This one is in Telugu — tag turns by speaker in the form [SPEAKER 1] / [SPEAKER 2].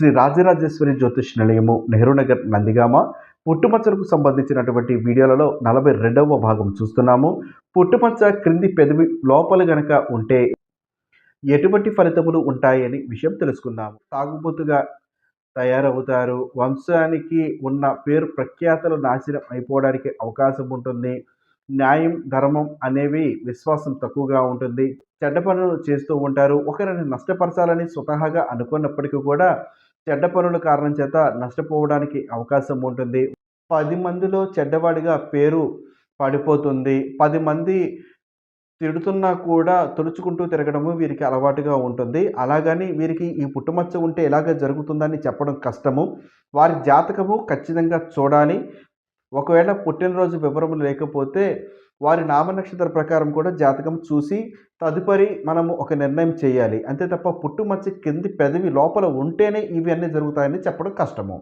[SPEAKER 1] శ్రీ రాజరాజేశ్వరి జ్యోతిష్ నిలయము నెహ్రూ నగర్ నందిగామ. పుట్టుమచ్చలకు సంబంధించినటువంటి వీడియోలలో నలభై రెండవ భాగం చూస్తున్నాము. పుట్టుమచ్చ క్రింది పెదవి లోపల గనక ఉంటే ఎటువంటి ఫలితములు ఉంటాయని విషయం తెలుసుకుందాము. తాగుబోతుగా తయారవుతారు. వంశానికి ఉన్న పేరు ప్రఖ్యాతలు నాశనం అయిపోవడానికి అవకాశం ఉంటుంది. న్యాయం ధర్మం అనేవి విశ్వాసం తక్కువగా ఉంటుంది. చెడ్డ పనులు చేస్తూ ఉంటారు. ఒకరిని నష్టపరచాలని స్వతహాగా అనుకున్నప్పటికీ కూడా చెడ్డ పనుల కారణం చేత నష్టపోవడానికి అవకాశం ఉంటుంది. పది మందిలో చెడ్డవాడిగా పేరు పడిపోతుంది. పది మంది తిడుతున్నా కూడా తుడుచుకుంటూ తిరగడము వీరికి అలవాటుగా ఉంటుంది. అలాగని వీరికి ఈ పుట్టుమచ్చ ఉంటే ఎలాగ జరుగుతుందని చెప్పడం కష్టము. వారి జాతకము ఖచ్చితంగా చూడాలి. ఒకవేళ పుట్టినరోజు వివరములు లేకపోతే వారి నామ నక్షత్ర ప్రకారం కూడా జాతకం చూసి తదుపరి మనము ఒక నిర్ణయం చేయాలి. అంతే తప్ప పుట్టుమచ్చ కింది పెదవి లోపల ఉంటేనే ఇవన్నీ జరుగుతాయని చెప్పడం కష్టము.